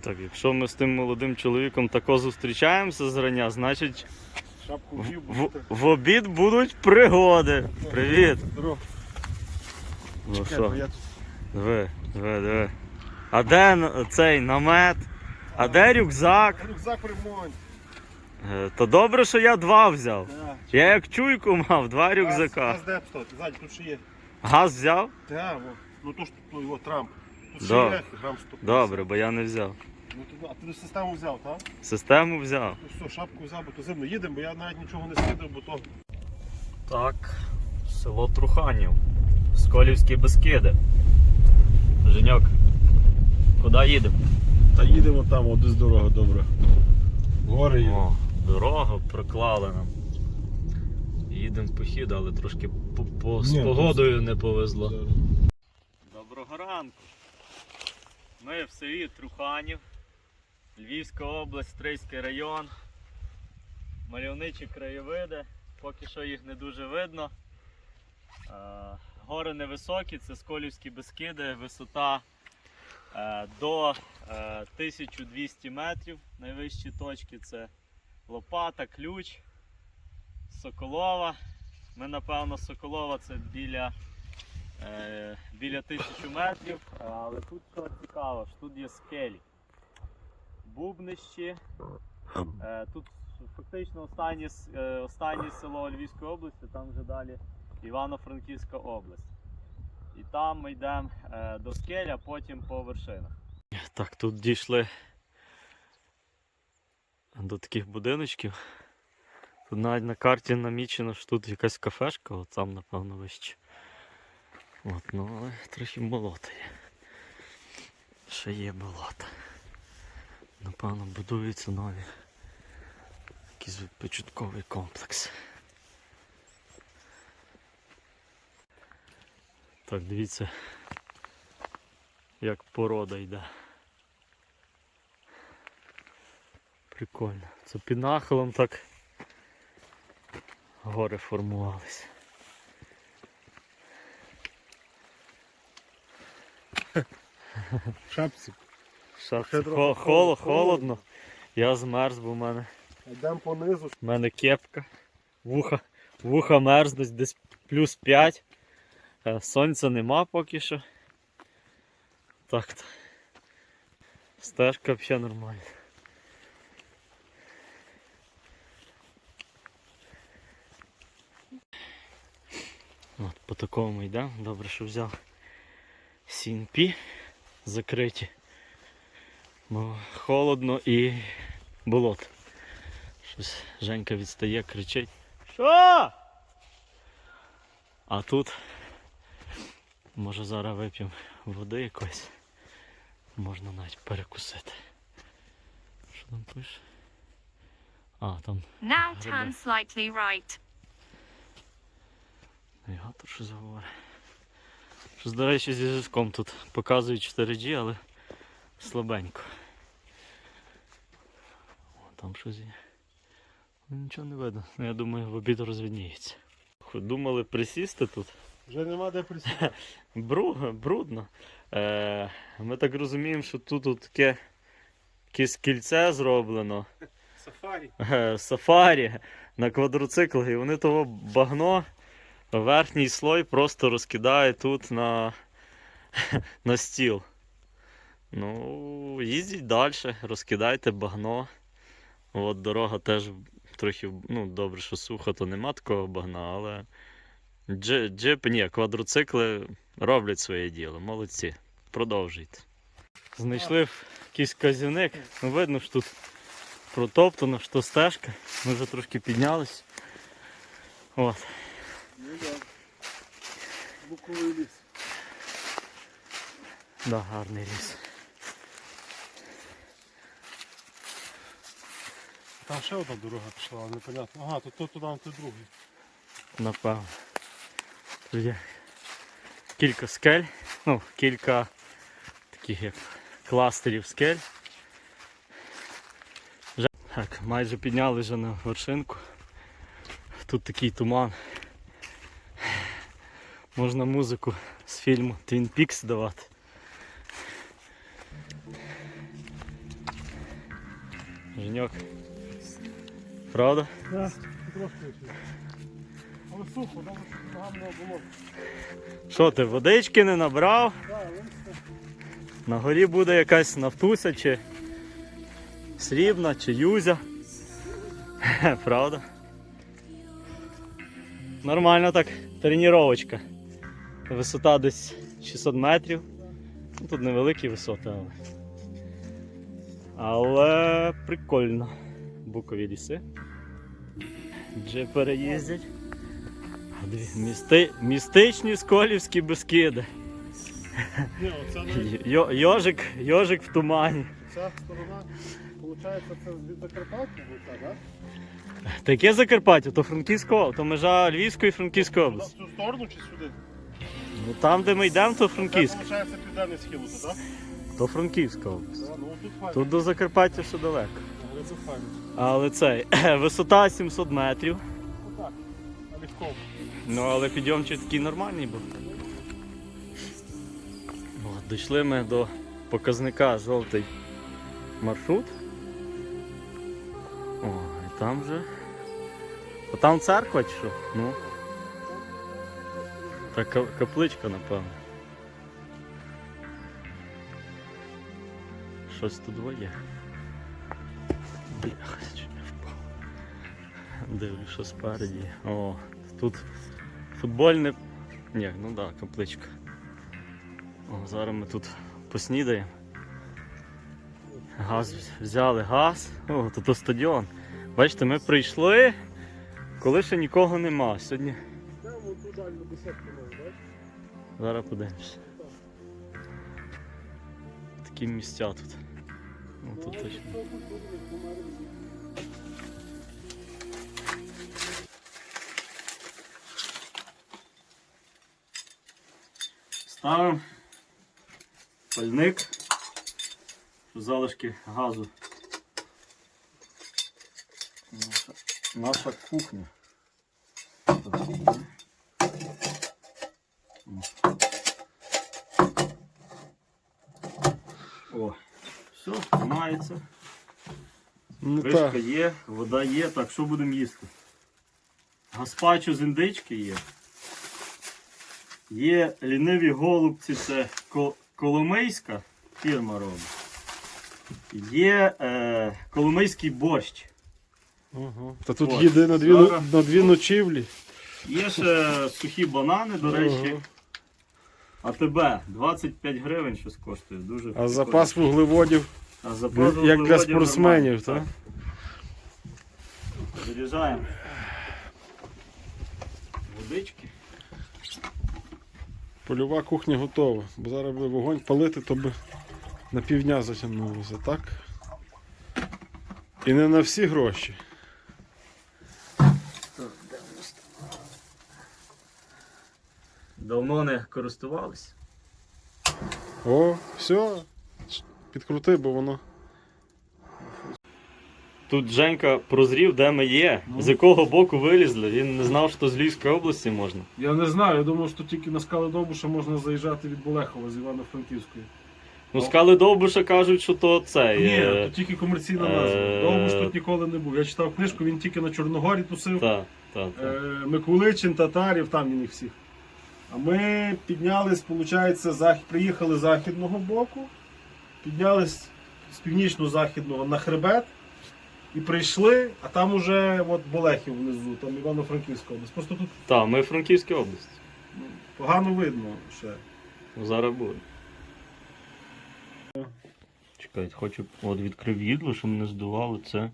Так, якщо ми з тим молодим чоловіком тако зустрічаємося зрання, значить Шапку в, в, в обід будуть пригоди. Привіт! Здоров. Ну що, диви, диви, диви. А де цей намет? А де рюкзак? Рюкзак ремонт. Е, То добре, що я два взяв. Да. Я як чуйку мав, два рюкзака. Газ де стоїть? Ззаді, тут ще є. Газ взяв? Та, во. Ну то ж тут його Трамп. Тут ще є грам 100. Добре, бо я не взяв. Ну, а ти систему взяв, так? Систему взяв. Ну все, шапку взяв, бо то зимно їдемо, бо я навіть нічого не слідив, бо то Так, село Труханів. Сколівські Бескиди. Женьок, куди їдемо? Та їдемо там, от десь дорога добра. Гори є. О, дорогу проклали нам. Їдемо в похід, але трошки по, по, з Ні, погодою не повезло. Доброго ранку. Ми в селі Труханів, Львівська область, Стрийський район. Мальовничі краєвиди, поки що їх не дуже видно. Е, Гори невисокі, це Сколівські Бескиди, висота е, до е, 1200 метрів. Найвищі точки це Лопата, Ключ, Соколова. Ми, напевно, Соколова це біля, е, біля 1000 метрів. Е, Але тут цікаво, що тут є скелі. Бубнищі. Е, Тут фактично останнє, е, останнє село Львівської області, там вже далі Івано-Франківська область. І там ми йдемо е, до скель, а потім по вершинах. Так, тут дійшли до таких будиночків. Тут навіть на карті намічено, що тут якась кафешка, от там, напевно, вище. От, ну, але трохи болото є. Ще є болото. Напевно, будуються нові. Якийсь початковий комплекс. Так, дивіться, як порода йде. Прикольно. Це під нахилом так гори формувалися. В шапці. Шапці. Ще Хо- холо, холодно. холодно. Я змерз, бо в мене, Йдемо понизу. в мене кепка. Вуха, вуха мерзнуть десь плюс 5. Е, Сонця нема поки що. Так то. Стежка взагалі нормальна. От по такому йдемо. Добре, що взяв CNP закриті. Бо холодно і болото. Щось Женька відстає, кричить. Що? А тут може зараз вип'ємо води якоїсь. Можна навіть перекусити. Що там пише? А, там Now turn slightly right. навігатор щось говорить. Щось, до речі, зі зв'язком тут показують 4G, але слабенько. О, там щось є. Ну, Нічого не видно. Ну, я думаю, в обід розвідніється. Думали присісти тут. Вже нема де присідати. Бру, брудно. Е, ми так розуміємо, що тут от таке якесь кільце зроблено. Сафарі. Е, сафарі на квадроциклах, і вони того багно, верхній слой просто розкидають тут на, на стіл. Ну, їздіть далі, розкидайте багно. От дорога теж трохи, ну, добре, що суха, то нема такого багна, але джип, ні, квадроцикли роблять своє діло, молодці. Продовжуйте. Знайшли якийсь казівник, ну видно, що тут протоптано, що стежка. Ми вже трошки піднялись. От. Ну. Буковий ліс. Да, гарний ліс. Там ще одна дорога пішла, але непонятно. Ага, то, то туди, то другий. Напевно. Тут є кілька скель, ну, кілька таких як кластерів скель. Так, майже підняли вже на вершинку. Тут такий туман. Можна музику з фільму Twin Peaks давати. Женьок. Правда? Так, трошки. Але сухо, добре, що було. Що ти, водички не набрав? На горі буде якась нафтуся чи срібна, чи юзя. Правда? Нормально так, тренувачка. Висота десь 600 метрів. Ну, тут невеликі висоти, але. Але прикольно. Букові ліси. Джипери їздять. Місти... Містичні сколівські безкиди. Йо- Йожик, йожик в тумані. ця сторона, виходить, це від Закарпаття, оця, так? Таке Закарпаття, то Франківська, то межа Львівської і Франківської В області. цю сторону чи сюди? Ну там, де ми йдемо, то Це Франківська. виходить південний схил, так? То Франківська область. Ну тут файно. Тут до Закарпаття ще далеко. Але це файно. Але цей, висота 700 метрів. Ну але підйомчик такий нормальний був. От, дійшли ми до показника жовтий маршрут. О, і там вже. А там церква чи що? Ну. Та капличка, напевно. Щось тут є. Дивлюсь, що спереді. О, тут футбольне. Ні, ну да, капличка. О, зараз ми тут поснідаємо. Газ взяли газ. О, тут стадіон. Бачите, ми прийшли, коли ще нікого нема. Сьогодні зараз подивимося. Такі місця тут. Ну, тут точно. Ставимо пальник, залишки газу. Наша, наша кухня. О, тримається. Ну Кришка є, вода є. Так, що будемо їсти? Гаспачо з індички є. Є ліниві голубці, це Ко- Коломийська фірма робить. Є е, Коломийський борщ. Ага. Та тут От, їде на дві, зараз. на дві ночівлі. Є ще сухі банани, до речі. Ага. А тебе 25 гривень щось коштує. Дуже А запас вуглеводів, А запас як для вуглеводів спортсменів, нормальний. так? Заряджаємо. Водички. Польова кухня готова. Бо зараз буде вогонь палити, то би на півдня затягнулося, так? І не на всі гроші. Давно не користувались. О, все. Підкрути, бо воно. Тут Женька прозрів, де ми є. З якого боку вилізли. Він не знав, що з Львівської області можна. Я не знаю, я думав, що тільки на скали Довбуша можна заїжджати від Болехова з Івано-Франківської. Ну, скали Довбуша кажуть, що то це. Ні, є. то тільки комерційна е, назва. Довбуш тут ніколи не був. Я читав книжку, він тільки на Чорногорі тусив. Та, та, та. Е, Миколичин, татарів, там він їх всіх. А ми піднялись, виходить, зах... приїхали з західного боку, піднялись з північно-західного на хребет і прийшли, а там уже от Болехів внизу, там Івано-Франківська область. Просто тут Та, ми в Франківській області. ну, погано видно ще. Ну, Зараз буде. Чекайте, хочу от відкрив їдло, щоб не здувало. Це,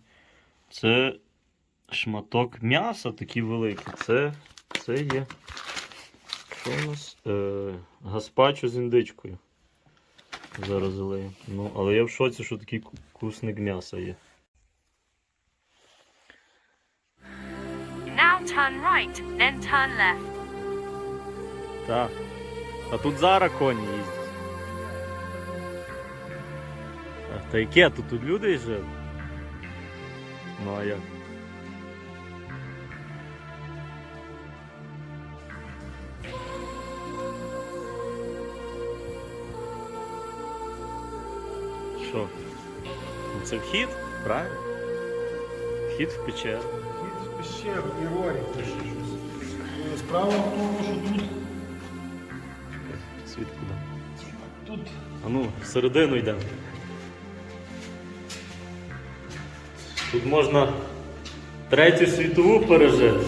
це шматок м'яса такий великий. Це, це є. Що у нас? Е, гаспачо з індичкою. Зараз залию. Ну, але я в шоці, що такий ку- кусник м'яса є. Now turn right, then turn left. Так. А тут зараз коні їздять. А, Та яке тут тут люди і? Ну а як? Це вхід, правильно? Вхід в печеру. Хід в пещеру і рорі пише щось. Е, Справа в тому, що тут, Світ куди? тут А ну, всередину йдемо. Тут можна третю світову пережити.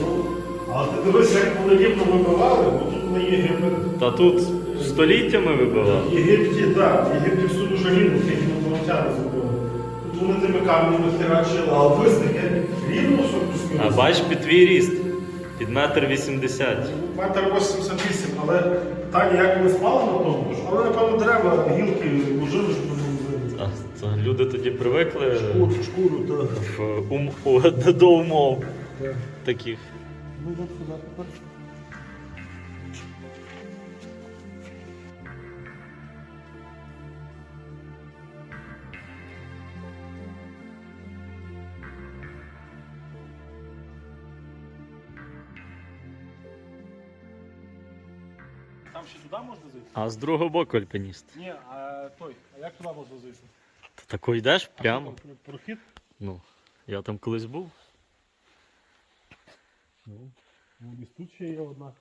Але ти дивись, як рівно вибивали, бо тут на Єгипет. Та тут століттями вибивав. В Єгипті, так, в Єгипті дуже рівно, тільки інопланетяни Тут камнями херачили, а визники рівно. А бач під твій ріст. Під метр вісімдесят. Метр 88, але питання, як вони спали на тому, що але напевно дерева, гілки. А, то люди тоді привикли Шкуру, шкуру, так. в ум, до умов таких. Там ще туди можна зайти? А з другого боку альпініст. Ні, а той, а як туди можна зайти? Ти тако йдеш прямо. Про- Прохід? Ну, я там колись був. Ну, ну, десь тут ще є одна.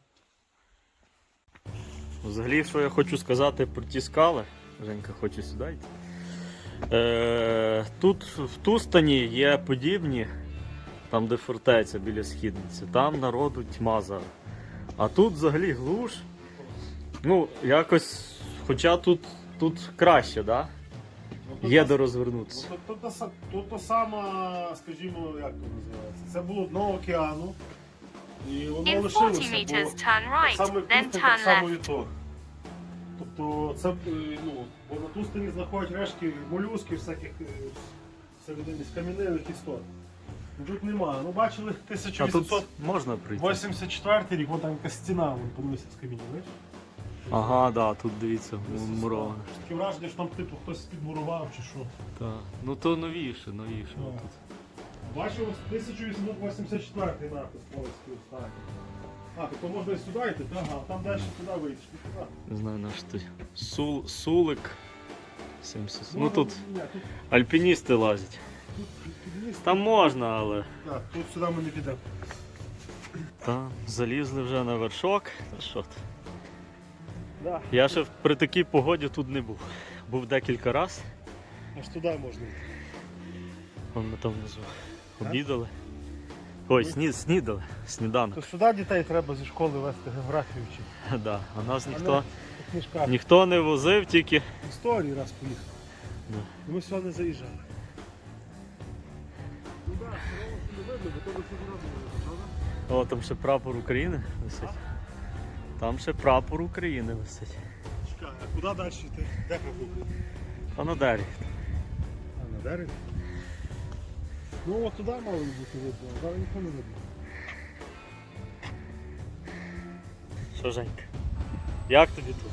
Взагалі, що я хочу сказати про ті скали. Женька хоче сюди йти. Е, тут в Тустані є подібні, там де фортеця біля східниці, там народу тьма зараз. А тут взагалі глуш. Ну, якось, хоча тут, тут краще, да? Ну, Є та- де розвернутися. Ну, то, то, то, то, то сама, скажімо, як то називається? Це було дно океану. І воно In 40 лишилося. meters, Бо turn right, саме then Тустин turn так само left. і то. Тобто це, е, ну, бо на Тустані знаходять рештки молюсків всяких е, всередині скам'янилих істот. Ну, Тут немає. Ну бачили А тут 1884 можна прийти. рік, вон там якась стіна, вон, подивися з каміння, бачиш? Ага, да, тут дивіться, муроване. Таке враження, що там типу хтось підмурував чи що. Так. Ну то новіше, новіше. Ну. Тут. Бачив 1884 напис Полицький останній. А, тобто можна і сюди йти, ага, а там далі туди вийдеш, не туди. Не знаю наш ти. Сул, сулик. 70. Ну тут Ні, тут, альпіністи лазять. тут підніс. Там можна, але. Так, тут сюди ми не підемо. Там залізли вже на вершок. Та що ти? Да. Я ще при такій погоді тут не був. Був декілька разів. Аж туди можна йти. Вон ми там внизу. Обідали. Ой, сні, снідали. Сніданок. То сюди дітей треба зі школи вести географію вчити. Да. А нас А ніхто, не книжках. ніхто не возив, тільки. В Історії раз поїхав. Да. І ми сюди не заїжджали. Ну так, не видно, бо то би було, правда? О, там ще прапор України висить. Там ще прапор України висить. Чекай, а куди далі йти? Де прокуп? А на дері. А, на дерево? Ну от туди мало бути видно, а зараз ніхто не видно. Що, Женька? Як тобі тут?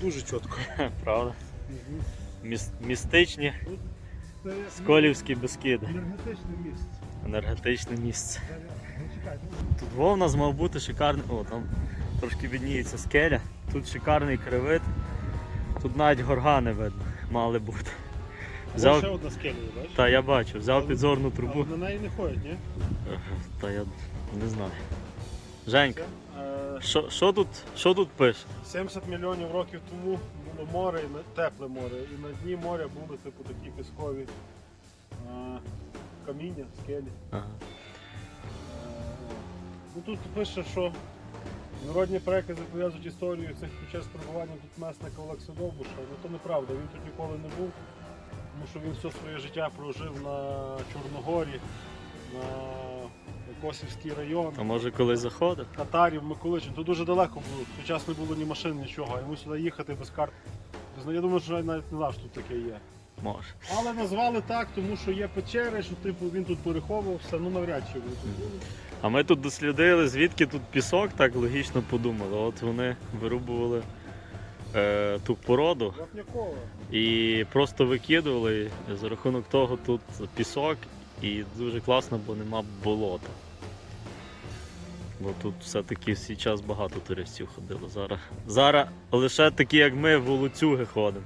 Дуже чітко. Правда? Міс- містичні Це Сколівські Бескиди. енергетичне місце. Енергетичне місце. Ну Тут Вов нас мав бути шикарний. О, там трошки відніється скеля. Тут шикарний кривит. Тут навіть горгани видно, мали бути. ну, ще одна скеля, бачиш? Та я бачу, взяв підзорну А трубу. на неї не ходять, ні? Та я не знаю. Женька, Е, що, що, тут, що тут пише? 70 мільйонів років тому було море, тепле море, і на дні моря були типу такі піскові е, каміння, скелі. Ага. Е, Ну, тут пише, що народні перекази пов'язують історію цих під час перебування тут месника Олекса Довбуша. Ну то неправда, він тут ніколи не був, тому що він все своє життя прожив на Чорногорі, на Косівський район. А може колись заходив? Татарів, Миколичин, тут дуже далеко було. Той час не було ні машин, нічого. Йому сюди їхати без карт. Я думаю, що навіть не знав, що тут таке є. Може. Але назвали так, тому що є печери, що типу він тут переховувався, ну навряд чи вони тут були. А ми тут дослідили, звідки тут пісок, так логічно подумали. От вони вирубували е, ту породу і просто викидували. І за рахунок того тут пісок і дуже класно, бо нема болота. Бо тут все-таки всі час багато туристів ходило. Зараз, зараз лише такі, як ми, волоцюги ходимо.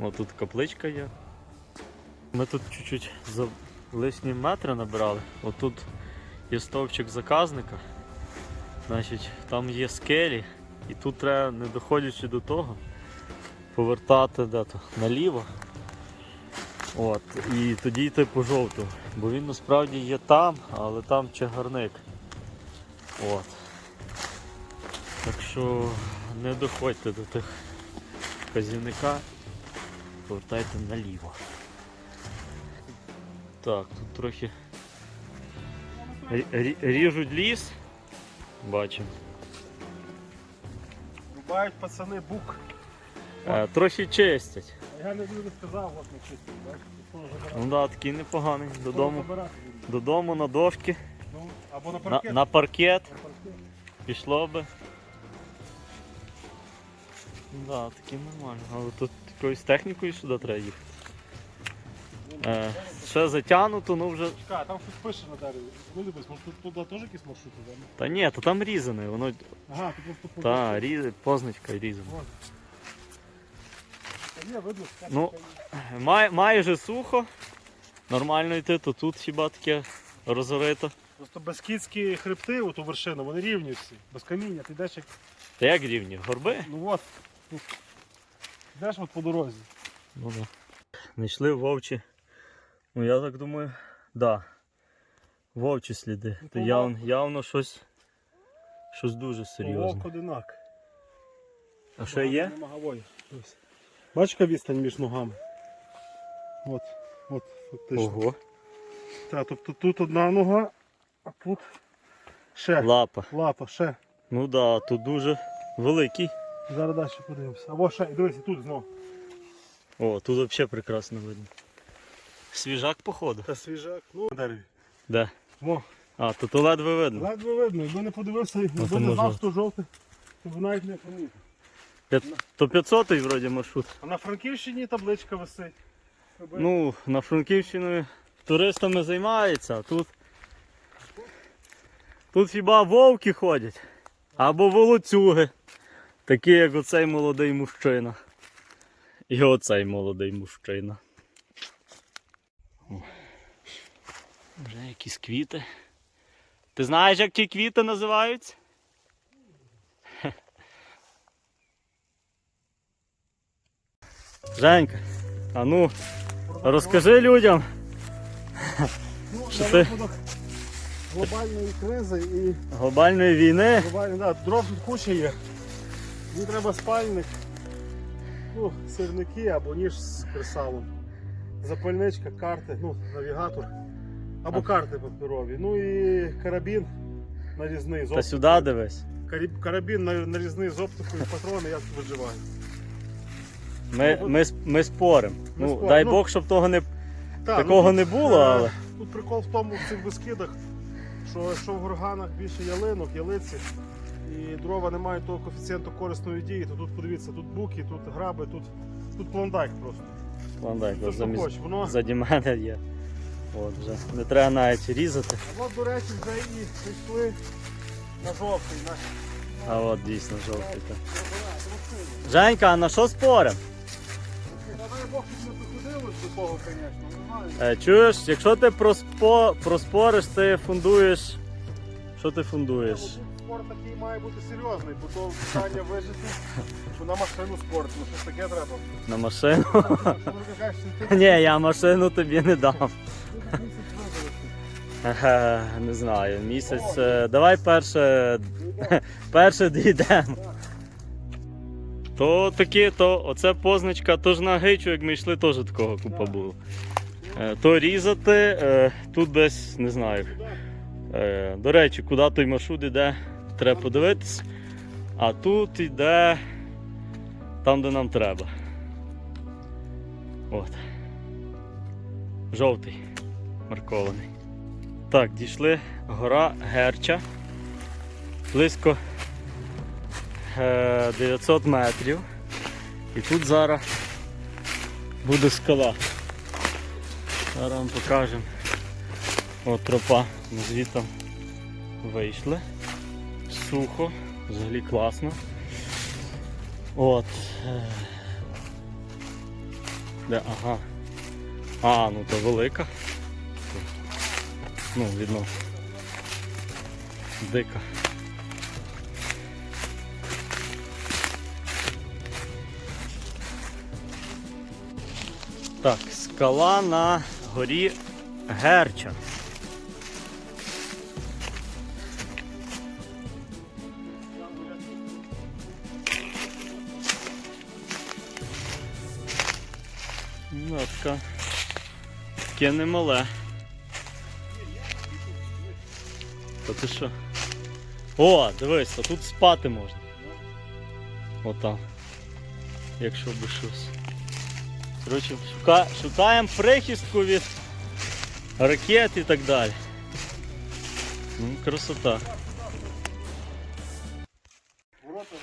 О, тут капличка є. Ми тут чуть-чуть за- лишні метри набрали. Отут є стовпчик заказника. Значить, там є скелі, і тут треба, не доходячи до того, повертати де-то наліво. От, і тоді йти по жовтому. Бо він насправді є там, але там чагарник. От. Так що не доходьте до тих вказівника, повертайте наліво. Так, тут трохи ріжуть ліс. Бачимо. Рубають пацани бук. Е, трохи чистять. Я не дуже сказав, от не? Тут теж. Ну да, такий непоганий. Додому, додому на дошки, Ну, або на на, паркет. на паркет На паркет. пішло би. Ну Да, такі нормально. Але тут якоюсь технікою сюди треба їхати. Е, ще затягнуто, ну вже. Чекай, там щось пише на дереві. Вилибись, може тут туди теж якісь маршрути йдемо? Та ні, то там різане, воно. Ага, тут просто Та, різ... позначка різана. Може. Та є, видно, Ну, Май, майже сухо. Нормально йти, то тут хіба таке розорито. Просто безкітські хребти, оту вершину, вони рівні всі, без каміння. Ти йдеш як. Та як рівні? Горби? Ну от. Тут. Йдеш от по дорозі. Ну да. Знайшли вовчі. Ну я так думаю, да. Вовчі сліди. Ну, То то явно, явно щось. Щось дуже Вовк серйозне. одинак. А що є? Нема. Ось. Бачиш, яка відстань між ногами. От, от, фактично. Ого. Та, тобто тут одна нога, а тут ще Лапа. лапа, ще. Ну да, тут дуже великий. Зараз далі подивимося. Або ще, і дивись, тут знову. О, тут взагалі прекрасно видно. Свіжак походу. Та свіжак, ну, дереві. Де? Во, А, тут ледве видно. ледве видно, якби не подивився, якби не може. знав, що жовтий, то б навіть не помітив. П'ят- То 500-й вроді маршрут. А на Франківщині табличка висить. Якби- Ну, на Франківщину туристами займаються, а тут. Тут хіба вовки ходять. Або волоцюги. Такі, як оцей молодий мужчина. І оцей молодий мужчина. Вже якісь квіти. Ти знаєш, як ті квіти називаються? Женька, а ну, розкажи людям. ну, що ти- глобальної кризи і Глобальної війни. глобальної, да, дров тут куча є. Мені треба спальник, ну, сирники або ніж з кресалом. Запальничка, карти, ну, навігатор. Або карти паперові. Ну і карабін нарізний з Та оптикою. сюди дивись. Карі- Карабін на- нарізний з оптикою, патрони, я виживаю. Ми, Ну, ми, с- ми споримо. Ми Ну, споримо. дай Ну, Бог, щоб того не. Та, Такого тут, не було, е, але- Тут прикол в тому в цих безкидах, що, що в горганах більше ялинок, ялиці, і дрова не мають того коефіцієнту корисної дії, то тут подивіться, тут буки, тут граби, тут, тут клондайк просто. Клондайк, ось що замість- хочеш, воно. Заді мене є. От вже. Не треба навіть різати. А от, до речі, вже і прийшли на жовтий, на А от дійсно жовтий. Так. Женька, а на що спорим? Дай Бог, щоб не приходилось до того, звісно, не знаю. Е, чуєш, якщо ти проспо, проспориш, ти фундуєш. Що ти фундуєш? Спорт такий має бути серйозний, бо то питання вижити, що на машину спорт, ну щось таке треба. На машину? Ні, я машину тобі не дам. Не знаю, місяць. е, Давай перше, перше дійдемо. То таке, то оце позначка, то ж на гичу, як ми йшли, теж такого купа було. Е, То різати, е, тут десь не знаю. До речі, куди той маршрут йде, треба подивитись. А тут йде там, де нам треба. От. Жовтий, маркований. Так, дійшли гора Герча. Близько е, 900 метрів. І тут зараз буде скала. Зараз вам покажемо. От тропа. Ми звідти вийшли. Сухо, взагалі класно. От. е, Де, ага. А, ну то велика. Ну, відносно. Дика. Так, скала на горі Герча. Ну, така. Таке немале. Ти що? О, дивись, а тут спати можна. Отам. Якщо би щось. Коротше, шука... шукаємо прихистку від ракет і так далі. Ну, красота. Ворота,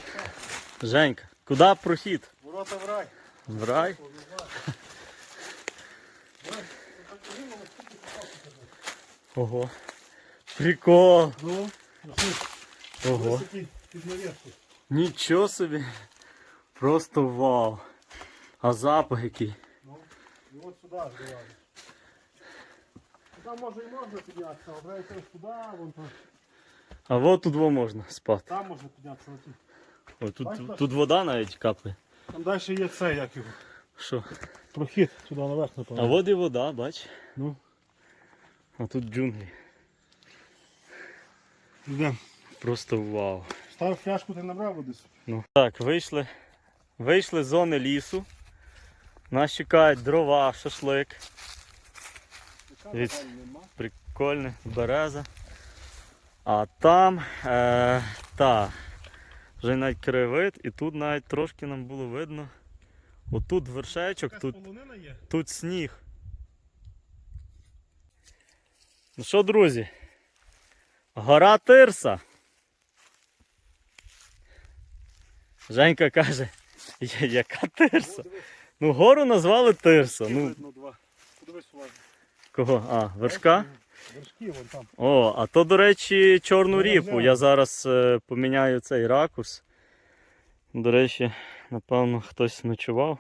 Женька, куди прохід? ворота в рай. В рай? Ого. Прикол. Ну, Ого. під, під. Нічого собі. Просто вау. А запах який. Ну, і от сюди збирали. Там може і можна піднятися, а треба йти туди, вон там. А от тут во можна спати. Там можна піднятися. на ті. О, тут, тут вода навіть капає. Там далі є це, як його. Що? Прохід туди наверх, А напевно. от і вода, бач. Ну, А тут джунглі. Йдемо. Просто вау. Став фляжку, ти набрав води. Ну. Так, вийшли. Вийшли з зони лісу. Нас чекають дрова, шашлик. Від- Прикольне, береза. А там, е, та, вже навіть кривид, і тут навіть трошки нам було видно. Отут вершечок, тут, тут сніг. Ну що, друзі? Гора Тирса. Женька каже, яка Тирса? Ну, гору назвали Тирса. Ну, видно два. Подивись уважно. кого? А, вершка? Вершки вон там. О, а то, до речі, чорну Ну, ріпу. Я зараз е, поміняю цей ракурс. До речі, напевно, хтось ночував.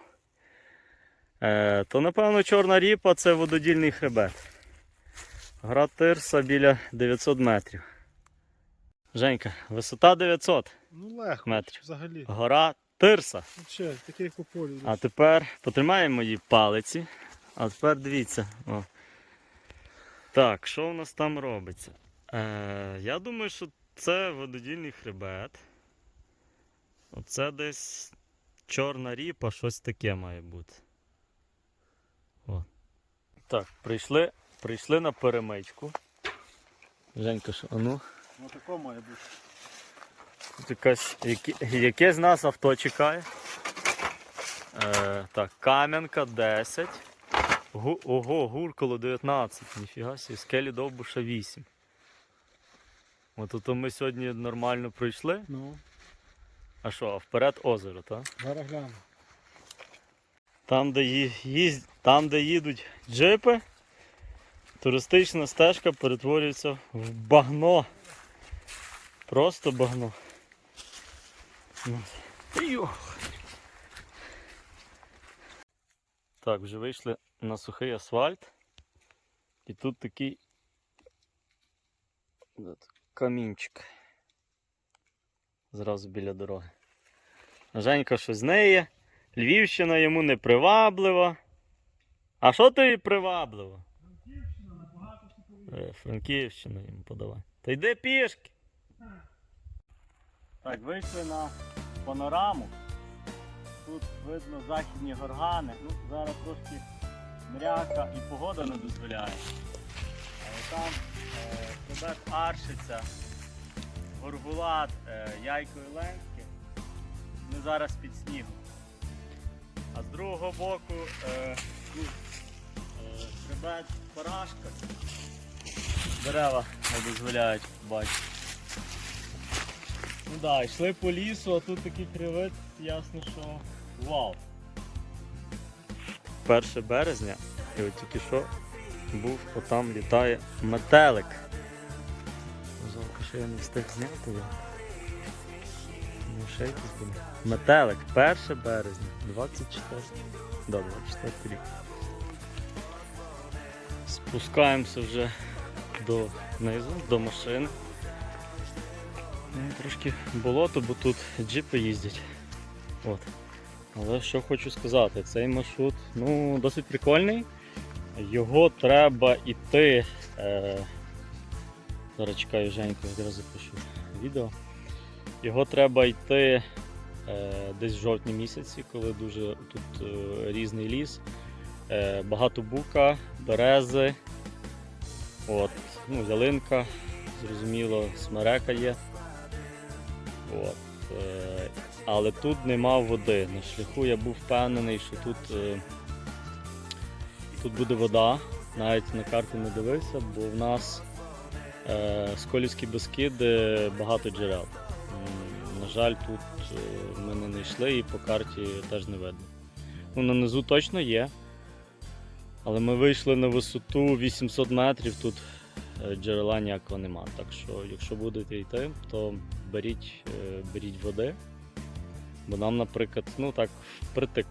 Е, то, напевно, чорна ріпа це вододільний хребет. Гра Тирса біля 900 метрів. Женька, висота 900 Ну легко. Метрів. Взагалі. Гора Тирса. Ну, Ще, таке як у полі. А тепер потримаємо мої палиці. А тепер дивіться. О. Так, що у нас там робиться? Е, я думаю, що це вододільний хребет. Оце десь чорна ріпа, щось таке має бути. О. Так, прийшли, прийшли на перемичку. Женька, що, а ну? Ну тако має бути. Тут якась, яке, яке з нас авто чекає? Е, так, Кам'янка 10. Гу, ого, Гурколо 19. Ніфіга собі, скелі Довбуша 8. От то ми сьогодні нормально пройшли. Ну, А що, а вперед озеро, так? зараз гляну. Там, де, ї- Там, де їдуть джипи, туристична стежка перетворюється в багно. Просто багно. Так, вже вийшли на сухий асфальт. І тут такий камінчик. Зразу біля дороги. Женька щось з неї. Львівщина йому не приваблива. А що тобі привабливо? Е, Франківщина йому подавай. Та йди пішки. Так, вийшли на панораму. Тут видно західні горгани. Ну, зараз трошки мряка і погода не дозволяє. Але там е, хребет Аршиця, Горгулат, е, Яйко і Ленське. Ми зараз під снігом. А з другого боку е, ну, е, хребет Парашка. Дерева не дозволяють бачити. Ну да, йшли по лісу, а тут такий привид, ясно, що вау. 1 березня і от тільки що був, отам літає метелик. Жалко, що я не встиг зняти його. Метелик, 1 березня, 24. Да, 24 рік. Спускаємося вже до низу, до машини. Ну, Трошки болото, бо тут джипи їздять. От. Але що хочу сказати, цей маршрут ну, досить прикольний. Його треба йти. Е, зараз чекаю Женьку, якраз запишу відео. Його треба йти е, десь в жовтні місяці, коли дуже тут е, різний ліс. Е, багато бука, берези, от, ну, ялинка, зрозуміло, смерека є. От, е, але тут нема води. На шляху я був впевнений, що тут, е, тут буде вода. Навіть на карту не дивився, бо в нас е, Сколівські Бескиди багато джерел. На жаль, тут е, ми не знайшли і по карті теж не видно. Ну, на низу точно є. Але ми вийшли на висоту 800 метрів, тут е, джерела ніякого нема. Так що, якщо будете йти, то беріть, е, беріть води. Бо нам, наприклад, ну так, впритик.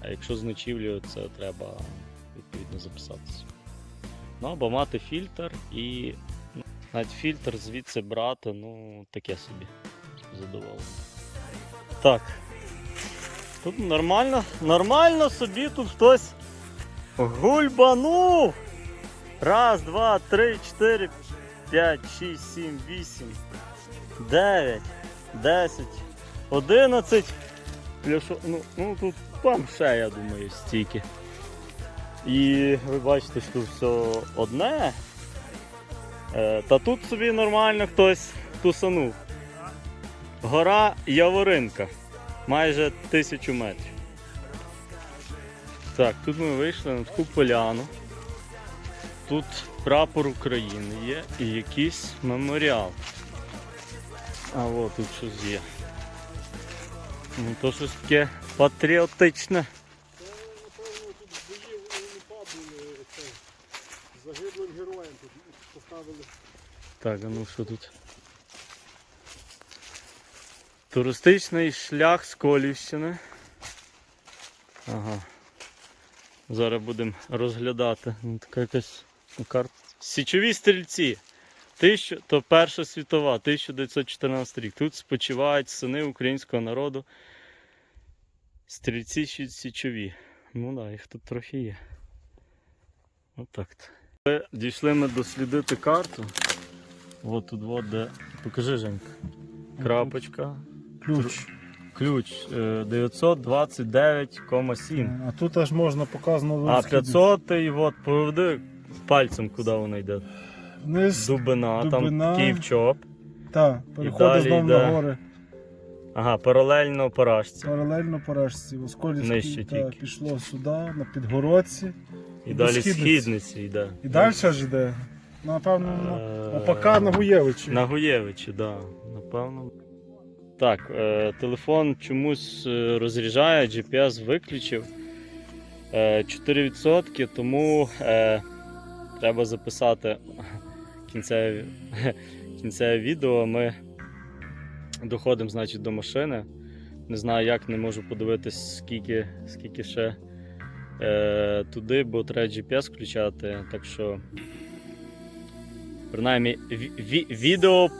А якщо з ночівлею, це треба відповідно записатися. Ну, або мати фільтр і ну, навіть фільтр звідси брати, ну, таке собі задоволення. Так. Тут нормально, нормально собі тут хтось гульбанув. Раз, два, три, чотири, п'ять, шість, сім, вісім, дев'ять, десять, одинадцять. Пляшо... Ну, ну тут там ще, я думаю, стільки. І ви бачите, що тут все одне. Е, Та тут собі нормально хтось тусанув. Гора Яворинка. Майже тисячу метрів. Так, тут ми вийшли на таку поляну. Тут прапор України є і якийсь меморіал. А от тут щось є. Ну то щось таке патріотичне. Загиблим героям тут поставили. Так, а ну що тут? Туристичний шлях з Колівщини. Ага. Зараз будемо розглядати. Ну, така якась карта. Січові стрільці. Тисячу, то Перша світова, 1914 рік. Тут спочивають сини українського народу. Стрільці січові. Ну так, да, їх тут трохи є. Отак. то Дійшли ми дослідити карту. От тут от де. Покажи, Женька. Крапочка. Ключ. Ключ е, 929,7. А тут аж можна показано. А 500 і от поведи пальцем, куди вона йде. Вниз. Дубина, Дубина. там Київчоп. Так, переходить далі знову йде. на гори. Ага, паралельно поражці. Паралельно поражці. Нижче Осколівський та, тільки. пішло сюди, на Підгородці. І до далі Східниці. східниці йде. І далі аж йде. Напевно, Е, ну, опака на Гуєвичі. На Гуєвичі, так, да, напевно. Так, е, телефон чомусь е, розряджає, GPS виключив. Е, 4%, тому е, треба записати кінцеве, кінцеве відео. Ми доходимо значить, до машини. Не знаю, як не можу подивитись, скільки, скільки ще е, туди, бо треба GPS включати. Так що Принаймні, ві- ві- відео,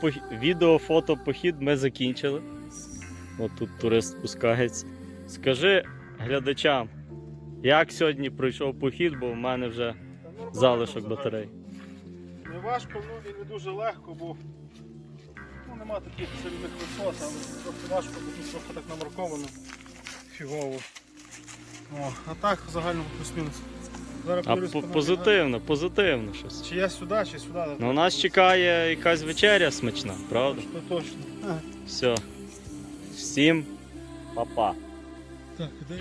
відео, фото, похід ми закінчили. От тут турист спускається. Скажи глядачам, як сьогодні пройшов похід, бо в мене вже залишок батарей. Не важко, ну і не дуже легко, бо ну, нема таких сильних висот, але трохи важко, бо тут трохи так намарковано фігово. О, а так в загальному плюс-мінус. Зараз А по- по позитивно, позитивно щось. Чи я сюди, чи сюди. Ну, нас чекає якась вечеря смачна, правда? То точно. Все. Всім па-па. Так, де?